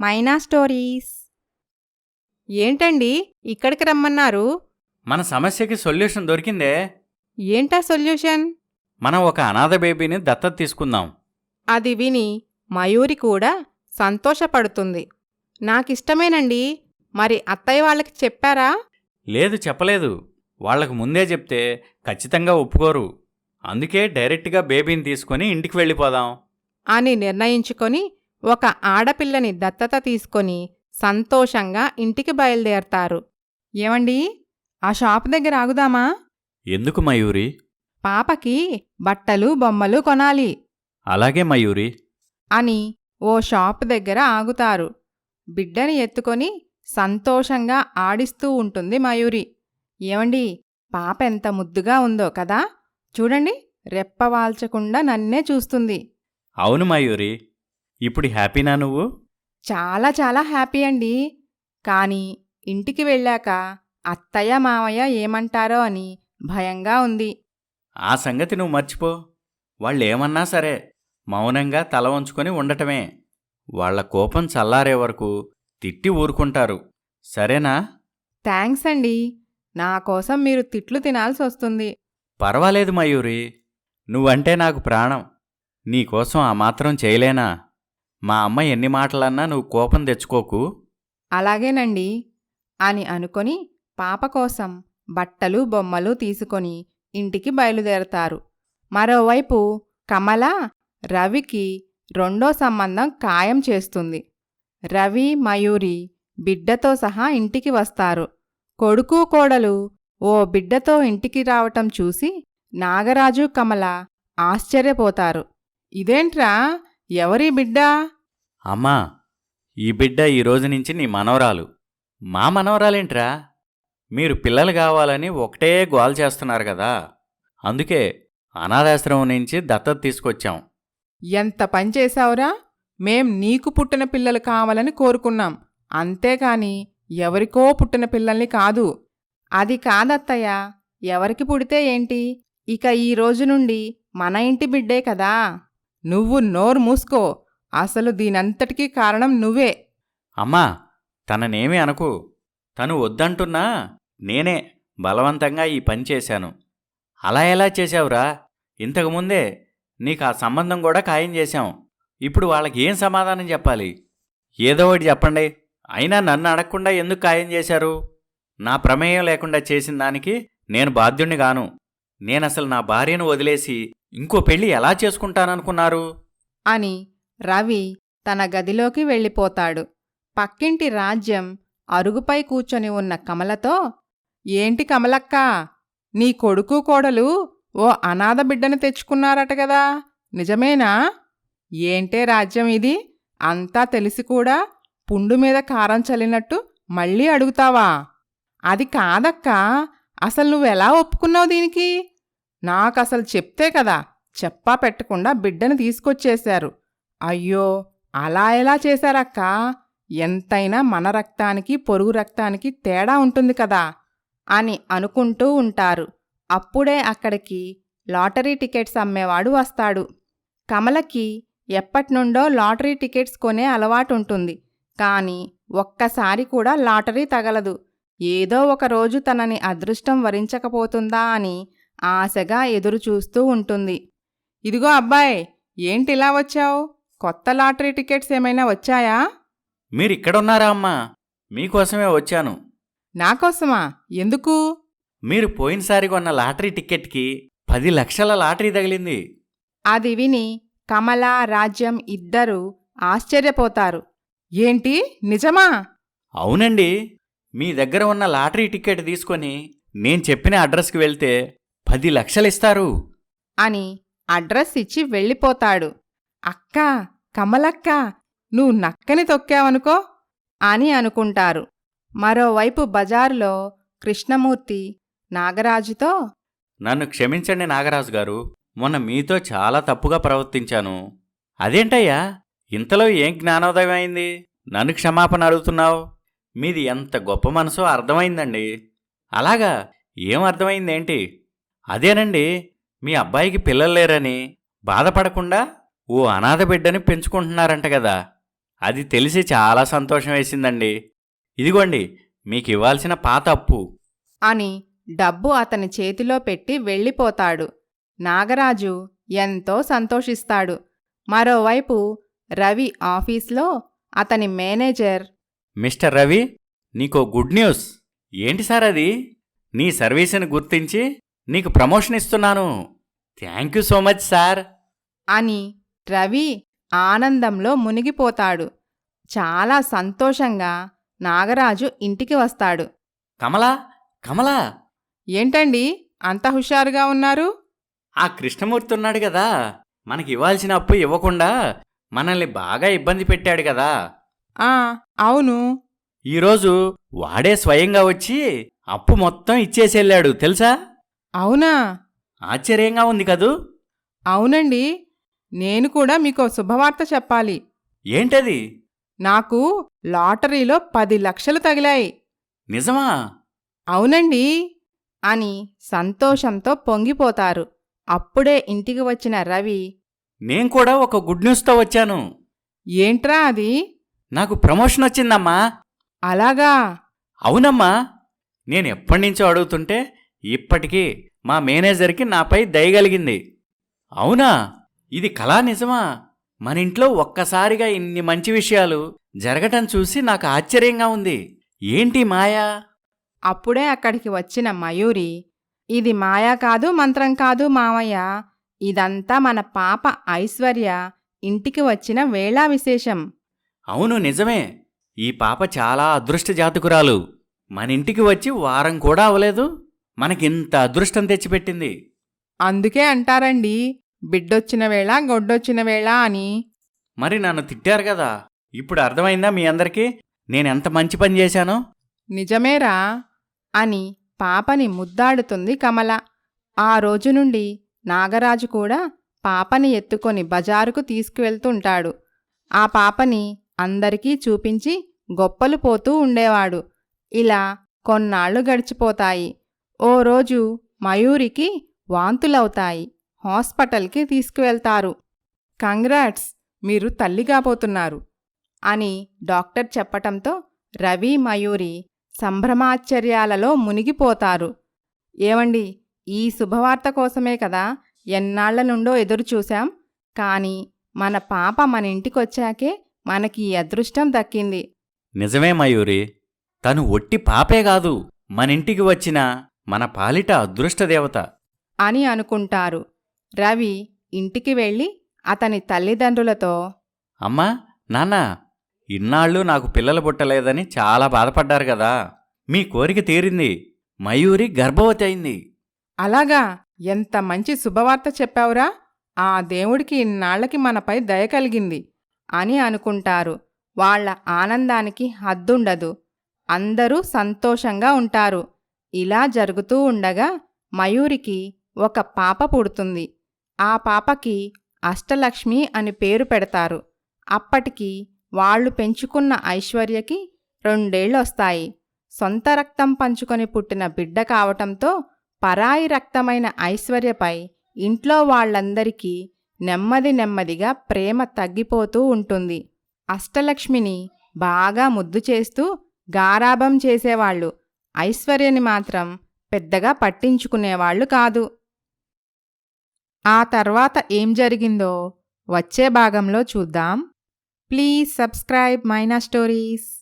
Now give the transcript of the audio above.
మైనా stories. ఏంటండి? ఇక్కడికి రమ్మన్నారు. మన సమస్యకి సొల్యూషన్ దొరికిందే. ఏంటా సొల్యూషన్? మనం ఒక అనాథ బేబీని దత్తత తీసుకుందాం. అది విని మయూరి కూడా సంతోషపడుతుంది. నాకిష్టమేనండి. మరి అత్తయ్య వాళ్ళకి చెప్పారా? లేదు చెప్పలేదు. వాళ్ళకు ముందే చెప్తే ఖచ్చితంగా ఒప్పుకోరు. అందుకే డైరెక్ట్గా బేబీని తీసుకొని ఇంటికి వెళ్ళిపోదాం. అని నిర్ణయించుకొని ఒక ఆడపిల్లని దత్తత తీసుకొని సంతోషంగా ఇంటికి బయలుదేరతారు. ఏమండి? ఆ షాప్ దగ్గర ఆగుదామా? ఎందుకు మయూరి? పాపకి బట్టలు బొమ్మలు కొనాలి. అలాగే మయూరి. అని ఓ షాప్ దగ్గర ఆగుతారు. బిడ్డని ఎత్తుకొని సంతోషంగా ఆడిస్తూ ఉంటుంది మయూరి. ఏమండి? పాప ఎంత ముద్దుగా ఉందో కదా? చూడండి రెప్పవాల్చకుండా నన్నే చూస్తుంది. అవును మయూరి. ఇప్పుడు హ్యాపీనా నువ్వు? చాలా చాలా హ్యాపీ అండి. కానీ ఇంటికి వెళ్ళాక అత్తయ్య మామయ్య ఏమంటారో అని భయంగా ఉంది. ఆ సంగతి నువ్వు మర్చిపో. వాళ్ళేమన్నా సరే మౌనంగా తల వంచుకొని ఉండటమే. వాళ్ళ కోపం చల్లారే వరకు తిట్టి ఊరుకుంటారు. సరేనా? థ్యాంక్స్ అండి. నా కోసం మీరు తిట్లు తినాల్సి వస్తుంది. పర్వాలేదు మయూరి. నువ్వంటే నాకు ప్రాణం. నీకోసం ఆ మాత్రం చేయలేనా? మా అమ్మ ఎన్ని మాటలన్నా నువ్వు కోపం తెచ్చుకోకు. అలాగేనండి. అని అనుకొని పాప కోసం బట్టలు బొమ్మలు తీసుకొని ఇంటికి బయలుదేరతారు. మరోవైపు కమల రవికి రెండో సంబంధం ఖాయం చేస్తుంది. రవి మయూరి బిడ్డతో సహా ఇంటికి వస్తారు. కొడుకు కోడలు ఓ బిడ్డతో ఇంటికి రావటం చూసి నాగరాజు కమల ఆశ్చర్యపోతారు. ఇదేంట్రా? ఎవరి బిడ్డా? అమ్మా ఈ బిడ్డ ఈ రోజు నుంచి నీ మనవరాలు. మా మనవరాలేంట్రా? మీరు పిల్లలు కావాలని ఒకటే గోల్ చేస్తున్నారు కదా. అందుకే అనాథాశ్రమం నుంచి దత్తత తీసుకొచ్చాం. ఎంత పని చేశావురా? మేం నీకు పుట్టిన పిల్లలు కావాలని కోరుకున్నాం. అంతేకాని ఎవరికో పుట్టిన పిల్లల్ని కాదు. అది కాదత్తయ్య. ఎవరికి పుడితే ఏంటి? ఇక ఈ రోజు నుండి మన ఇంటి బిడ్డే కదా. నువ్వు నోరు మూసుకో. అసలు దీనంతటికీ కారణం నువ్వే. అమ్మా తననేమి అనకు. తను వద్దంటున్నా నేనే బలవంతంగా ఈ పని చేశాను. అలా ఎలా చేశావురా? ఇంతకుముందే నీకు ఆ సంబంధం కూడా ఖాయం చేశాం. ఇప్పుడు వాళ్ళకి ఏం సమాధానం చెప్పాలి? ఏదో ఒకటి చెప్పండి. అయినా నన్ను అడగకుండా ఎందుకు ఖాయం చేశారు? నా ప్రమేయం లేకుండా చేసిన దానికి నేను బాధ్యుణ్ణి గాను. నేనసలు నా భార్యను వదిలేసి ఇంకో పెళ్ళి ఎలా చేసుకుంటాననుకున్నారు? అని రవి తన గదిలోకి వెళ్ళిపోతాడు. పక్కింటి రాజ్యం అరుగుపై కూర్చొని ఉన్న కమలతో ఏంటి కమలక్క నీ కొడుకు కోడలు ఓ అనాథ బిడ్డను తెచ్చుకున్నారట గదా నిజమేనా? ఏంటే రాజ్యం ఇది? అంతా తెలిసి కూడా పుండు మీద కారం చల్లినట్టు మళ్ళీ అడుగుతావా? అది కాదక్కా అసలు నువ్వెలా ఒప్పుకున్నావు దీనికి? నాకసలు చెప్తే కదా చెప్పా పెట్టకుండా బిడ్డను తీసుకొచ్చేశారు. అయ్యో అలా ఎలా చేశారక్కా? ఎంతైనా మన రక్తానికి పొరుగు రక్తానికి తేడా ఉంటుంది కదా అని అనుకుంటూ ఉంటారు. అప్పుడే అక్కడికి లాటరీ టికెట్స్ అమ్మేవాడు వస్తాడు. కమలకి ఎప్పటినుండో లాటరీ టికెట్స్ కొనే అలవాటు ఉంటుంది కానీ ఒక్కసారి కూడా లాటరీ తగలదు. ఏదో ఒక రోజు తనని అదృష్టం వరించకపోతుందా అని ఆశగా ఎదురుచూస్తూ ఉంటుంది. ఇదిగో అబ్బాయ్ ఏంటిలా వచ్చావు? కొత్త లాటరీ టికెట్స్ ఏమైనా వచ్చాయా? మీరిక్కడున్నారా అమ్మా? మీకోసమే వచ్చాను. నాకోసమా? ఎందుకు? మీరు పోయినసారి కొన్న లాటరీ టిక్కెట్కి పది లక్షల లాటరీ తగిలింది. అది విని కమల రాజ్యం ఇద్దరూ ఆశ్చర్యపోతారు. ఏంటి? నిజమా? అవునండి. మీ దగ్గర ఉన్న లాటరీ టిక్కెట్ తీసుకొని నేను చెప్పిన అడ్రస్కి వెళ్తే పది లక్షలు ఇస్తారు అని అడ్రస్ ఇచ్చి వెళ్ళిపోతాడు. అక్క కమలక్క నువ్వు నక్కని తొక్కావనుకో అని అనుకుంటారు. మరోవైపు బజారులో కృష్ణమూర్తి నాగరాజుతో నన్ను క్షమించండి నాగరాజు గారు మొన్న మీతో చాలా తప్పుగా ప్రవర్తించాను. అదేంటయ్యా? ఇంతలో ఏం జ్ఞానోదయం అయింది? నన్ను క్షమాపణ అడుగుతున్నావు? మీది ఎంత గొప్ప మనసో అర్థమైందండి. అలాగా ఏం అర్థమైందేంటి? అదేనండి మీ అబ్బాయికి పిల్లలు లేరని బాధపడకుండా ఓ అనాథ బిడ్డని పెంచుకుంటున్నారంట కదా. అది తెలిసి చాలా సంతోషం వేసిందండి. ఇదిగోండి మీకు ఇవ్వాల్సిన పాత అప్పు. అని డబ్బు అతని చేతిలో పెట్టి వెళ్ళిపోతాడు. నాగరాజు ఎంతో సంతోషిస్తాడు. మరోవైపు రవి ఆఫీస్లో అతని మేనేజర్. మిస్టర్ రవి నీకో గుడ్ న్యూస్. ఏంటి సార్ అది? నీ సర్వీసుని గుర్తించి నీకు ప్రమోషన్ ఇస్తున్నాను. Thank you so much sir. అని రవి ఆనందంలో మునిగిపోతాడు. చాలా సంతోషంగా నాగరాజు ఇంటికి వస్తాడు. కమలా కమలా. ఏంటండి? అంత హుషారుగా ఉన్నారు? ఆ కృష్ణమూర్తి ఉన్నాడు కదా. మనకి ఇవ్వాల్సిన అప్పు ఇవ్వకుండా మనల్ని బాగా ఇబ్బంది పెట్టాడు కదా. ఆ అవును. ఈరోజు వాడే స్వయంగా వచ్చి అప్పు మొత్తం ఇచ్చేసెళ్ళాడు తెలుసా? అవునా? ఆశ్చర్యంగా ఉంది కదూ? అవునండి. నేను కూడా మీకు శుభవార్త చెప్పాలి. ఏంటది? నాకు లాటరీలో పది లక్షలు తగిలాయి. నిజమా? అవునండి. అని సంతోషంతో పొంగిపోతారు. అప్పుడే ఇంటికి వచ్చిన రవి నేను కూడా ఒక గుడ్ న్యూస్తో వచ్చాను. ఏంట్రా అది? నాకు ప్రమోషన్ వచ్చిందమ్మా. అలాగా? అవునమ్మా. నేను ఎప్పటినుంచో అడుగుతుంటే ఇప్పటికీ మా మేనేజర్కి నాపై దయగలిగింది అవునా? ఇది కళా నిజమా? మన ఇంట్లో ఒక్కసారిగా ఇన్ని మంచి విషయాలు జరగటం చూసి నాకు ఆశ్చర్యంగా ఉంది. ఏంటి మాయా? అప్పుడే అక్కడికి వచ్చిన మయూరి ఇది మాయా కాదు మంత్రం కాదు మామయ్య ఇదంతా మన పాప ఐశ్వర్య ఇంటికి వచ్చిన వేళా విశేషం. అవును నిజమే. ఈ పాప చాలా అదృష్ట జాతకురాలు. మన ఇంటికి వచ్చి వారం కూడా అవలేదు మనకింత అదృష్టం తెచ్చిపెట్టింది. అందుకే అంటారండి బిడ్డొచ్చిన వేళ గొడ్డొచ్చిన వేళ అని. మరి నన్ను తిట్టారు కదా ఇప్పుడు అర్థమైందా మీ అందరికీ? నేనెంత మంచి పని చేశానో? నిజమేరా అని పాపని ముద్దాడుతుంది కమల. ఆ రోజు నుండి నాగరాజు కూడా పాపని ఎత్తుకొని బజారుకు తీసుకువెళ్తుంటాడు. ఆ పాపని అందరికీ చూపించి గొప్పలు పోతూ ఉండేవాడు. ఇలా కొన్నాళ్ళు గడిచిపోతాయి. ఓ రోజు మయూరికి వాంతులవుతాయి. హాస్పిటల్కి తీసుకువెళ్తారు. కంగ్రాట్స్ మీరు తల్లిగాబోతున్నారు అని డాక్టర్ చెప్పటంతో రవి మయూరి సంభ్రమాశ్చర్యాలలో మునిగిపోతారు. ఏమండి ఈ శుభవార్త కోసమే కదా ఎన్నాళ్ళ నుండో ఎదురుచూశాం కానీ మన పాప మన ఇంటికొచ్చాకే మనకి అదృష్టం దక్కింది. నిజమే మయూరి తను ఒట్టి పాపే కాదు. మన ఇంటికి వచ్చిన మన పాలిట అదృష్ట దేవత. అని అనుకుంటారు. రవి ఇంటికి వెళ్ళి అతని తల్లిదండ్రులతో అమ్మా నాన్న ఇన్నాళ్ళు నాకు పిల్లలు పుట్టలేదని చాలా బాధపడ్డారు కదా. మీ కోరిక తీరింది. మయూరి గర్భవతి అయింది. అలాగా ఎంత మంచి శుభవార్త చెప్పావురా. ఆ దేవుడికి ఇన్నాళ్ళకి మనపై దయ కలిగింది అని అనుకుంటారు. వాళ్ళ ఆనందానికి హద్దుండదు. అందరూ సంతోషంగా ఉంటారు. ఇలా జరుగుతూ ఉండగా మయూరికి ఒక పాప పుడుతుంది. ఆ పాపకి అష్టలక్ష్మి అని పేరు పెడతారు. అప్పటికి వాళ్ళు పెంచుకున్న ఐశ్వర్యకి రెండేళ్ళొస్తాయి. సొంత రక్తం పంచుకొని పుట్టిన బిడ్డ కావటంతో పరాయి రక్తమైన ఐశ్వర్యపై ఇంట్లో వాళ్ళందరికీ నెమ్మది నెమ్మదిగా ప్రేమ తగ్గిపోతూ ఉంటుంది. అష్టలక్ష్మిని బాగా ముద్దు చేస్తూ గారాభం చేసేవాళ్ళు. ఐశ్వర్యని మాత్రం పెద్దగా పట్టించుకునేవాళ్ళు కాదు. ఆ తర్వాత ఏం జరిగిందో వచ్చే భాగంలో చూద్దాం. Please subscribe Maina stories.